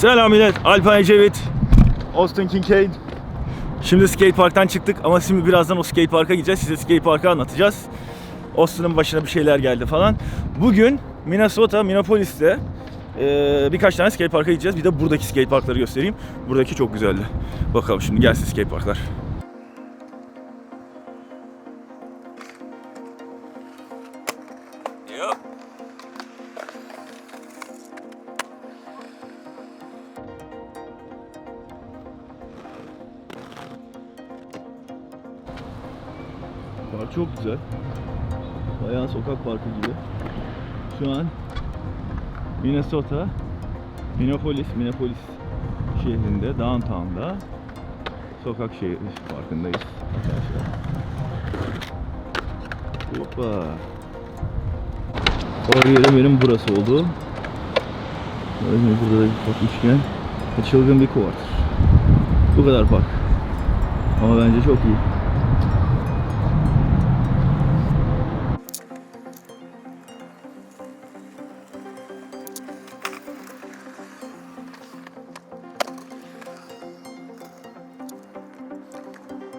Selam millet. Alpan Ecevit. Austin Kincaid. Şimdi skate parktan çıktık ama şimdi birazdan o skate parka gideceğiz. Size skate parkı anlatacağız. Austin'ın başına bir şeyler geldi falan. Bugün Minnesota, Minneapolis'te eee, birkaç tane skate parka gideceğiz. Bir de buradaki skate parkları göstereyim. Buradaki çok güzeldi. Bakalım şimdi gelsin skate parklar. Park çok güzel. Bayağı sokak parkı gibi. Şu an Minnesota, Minneapolis, Minneapolis şehrinde, downtown'da sokak şehir parkındayız arkadaşlar. Hoppa. Yerim benim burası oldu. Böyle burada da bir ufak üçgen. Çılgın bir quarter. Bu kadar park. Ama bence çok iyi.